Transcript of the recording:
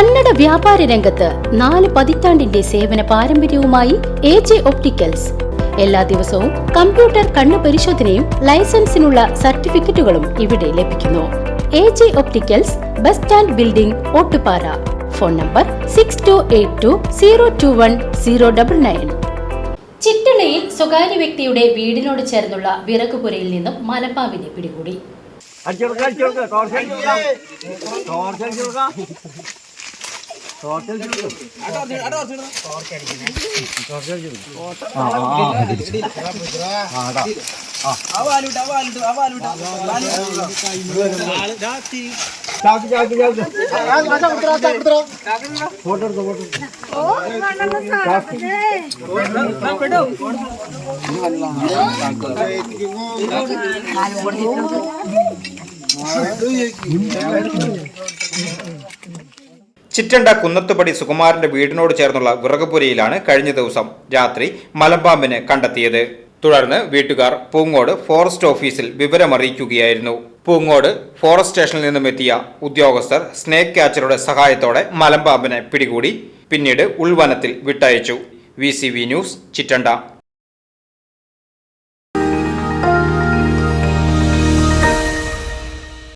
കന്നഡ വ്യാപാര രംഗത്ത് നാല് പതിറ്റാണ്ടിന്റെ സേവന പാരമ്പര്യവുമായി എ ജെ ഒപ്റ്റിക്കൽസ്. എല്ലാ ദിവസവും കമ്പ്യൂട്ടർ കണ്ണു പരിശോധനയും ലൈസൻസിനുള്ള സർട്ടിഫിക്കറ്റുകളും ഇവിടെ ലഭിക്കുന്നു. A J opticals bus stand building Ottupara. Phone number six two eight two zero two one zero double nine ചിറ്റണയിൽ സ്വകാര്യ വ്യക്തിയുടെ വീടിനോട് ചേർന്നുള്ള വിറകുപുരയിൽ നിന്നും മലപ്പാവിനെ പിടികൂടി. ഫോട്ടോ എടുത്തോ ഫോട്ടോ എടുത്തോ ചിറ്റണ്ട കുന്നത്തുപടി സുകുമാരന്റെ വീടിനോട് ചേർന്നുള്ള വിറകുപുരയിലാണ് കഴിഞ്ഞ ദിവസം രാത്രി മലമ്പാമ്പിനെ കണ്ടെത്തിയത്. തുടർന്ന് വീട്ടുകാർ പൂങ്ങോട് ഫോറസ്റ്റ് ഓഫീസിൽ വിവരമറിയിക്കുകയായിരുന്നു. പൂങ്ങോട് ഫോറസ്റ്റ് സ്റ്റേഷനിൽ നിന്നും എത്തിയ ഉദ്യോഗസ്ഥർ സ്നേക്ക് ക്യാച്ചറുടെ സഹായത്തോടെ മലമ്പാമ്പിനെ പിടികൂടി പിന്നീട് ഉൾവനത്തിൽ വിട്ടയച്ചു. V news Chittanda.